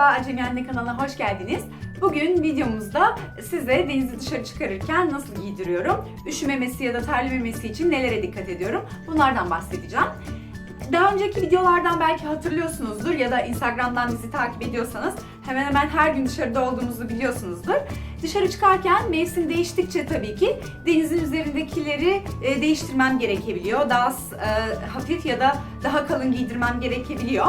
Merhaba Acemi Anne kanalına hoş geldiniz. Bugün videomuzda size denizi dışarı çıkarırken nasıl giydiriyorum, üşümemesi ya da terlememesi için nelere dikkat ediyorum bunlardan bahsedeceğim. Daha önceki videolardan belki hatırlıyorsunuzdur ya da Instagram'dan bizi takip ediyorsanız hemen hemen her gün dışarıda olduğumuzu biliyorsunuzdur. Dışarı çıkarken mevsim değiştikçe tabii ki denizin üzerindekileri e, değiştirmem gerekebiliyor. Daha e, hafif ya da daha kalın giydirmem gerekebiliyor.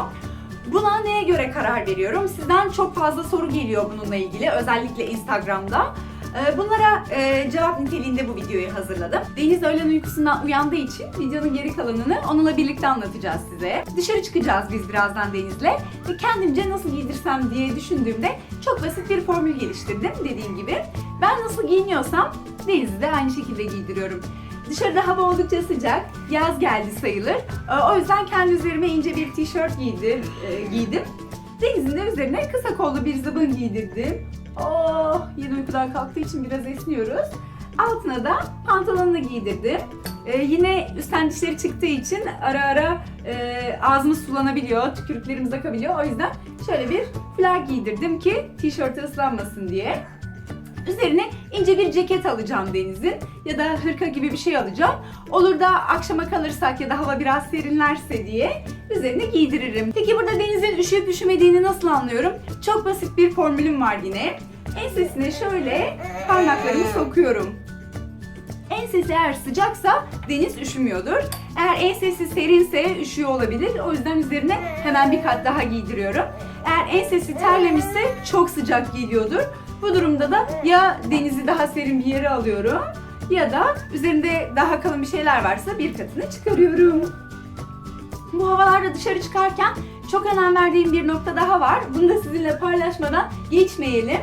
Buna neye göre karar veriyorum? Sizden çok fazla soru geliyor bununla ilgili özellikle Instagram'da. Ee, Bunlara e, cevap niteliğinde bu videoyu hazırladım. Deniz öğlen uykusundan uyandığı için videonun geri kalanını onunla birlikte anlatacağız size. Dışarı çıkacağız biz birazdan Deniz'le ve kendimce nasıl giydirsem diye düşündüğümde çok basit bir formül geliştirdim dediğim gibi. Ben nasıl giyiniyorsam Deniz'i de aynı şekilde giydiriyorum. Dışarıda hava oldukça sıcak, yaz geldi sayılır. Ee, O yüzden kendi üzerime ince bir tişört giydim, e, giydim. Deniz'in de üzerine kısa kollu bir zıbın giydirdim. Oh, yeni uykudan kalktığı için biraz esniyoruz. Altına da pantolonunu giydirdim. Ee, yine üstten dişleri çıktığı için ara ara e, ağzımız sulanabiliyor, tükürüklerimiz akabiliyor. O yüzden şöyle bir flag giydirdim ki tişörtü ıslanmasın diye. Üzerine ince bir ceket alacağım Deniz'in ya da hırka gibi bir şey alacağım. Olur da akşama kalırsak ya da hava biraz serinlerse diye üzerine giydiririm. Peki burada Deniz'in üşüyüp üşümediğini nasıl anlıyorum? Çok basit bir formülüm var yine. Ensesine şöyle parmaklarımı sokuyorum. Ensesi eğer sıcaksa deniz üşümüyordur. Eğer ensesi serinse üşüyor olabilir. O yüzden üzerine hemen bir kat daha giydiriyorum. Eğer ensesi terlemişse çok sıcak geliyordur. Bu durumda da ya denizi daha serin bir yere alıyorum ya da üzerinde daha kalın bir şeyler varsa bir katını çıkarıyorum. Bu havalarda dışarı çıkarken çok önem verdiğim bir nokta daha var. Bunu da sizinle paylaşmadan geçmeyelim.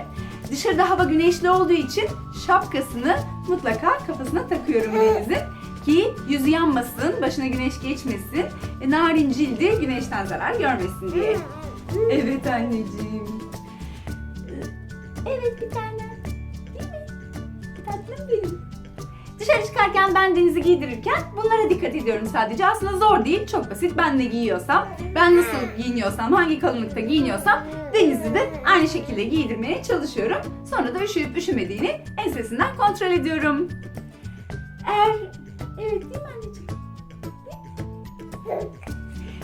Dışarıda hava güneşli olduğu için şapkasını mutlaka kafasına takıyorum Deniz'in. Ki yüzü yanmasın, başına güneş geçmesin, e, narin cildi güneşten zarar görmesin diye. Evet anneciğim. Evet bir tane. Değil mi? Tatlım benim. Dışarı çıkarken ben Deniz'i giydirirken bunlara dikkat ediyorum sadece. Aslında zor değil, çok basit. Ben ne giyiyorsam, ben nasıl giyiniyorsam, hangi kalınlıkta giyiniyorsam Deniz'i de aynı şekilde giydirmeye çalışıyorum. Sonra da üşüyüp üşümediğini ensesinden kontrol ediyorum. Eğer... Evet değil mi anneciğim?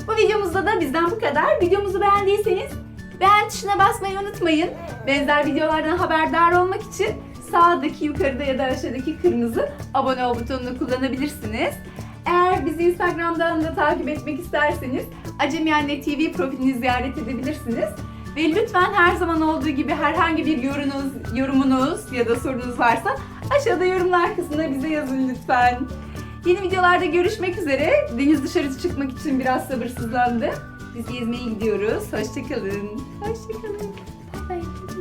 Bu videomuzda da bizden bu kadar. Videomuzu beğendiyseniz beğen tuşuna basmayı unutmayın. Benzer videolardan haberdar olmak için sağdaki, yukarıda ya da aşağıdaki kırmızı abone ol butonunu kullanabilirsiniz. Eğer bizi Instagram'dan da takip etmek isterseniz Acemi Anne TV profilini ziyaret edebilirsiniz. Ve lütfen her zaman olduğu gibi herhangi bir yorumunuz, yorumunuz ya da sorunuz varsa aşağıda yorumlar kısmına bize yazın lütfen. Yeni videolarda görüşmek üzere. Deniz dışarı çıkmak için biraz sabırsızlandı. Biz gezmeye gidiyoruz. Hoşçakalın. Hoşçakalın. Bye bye.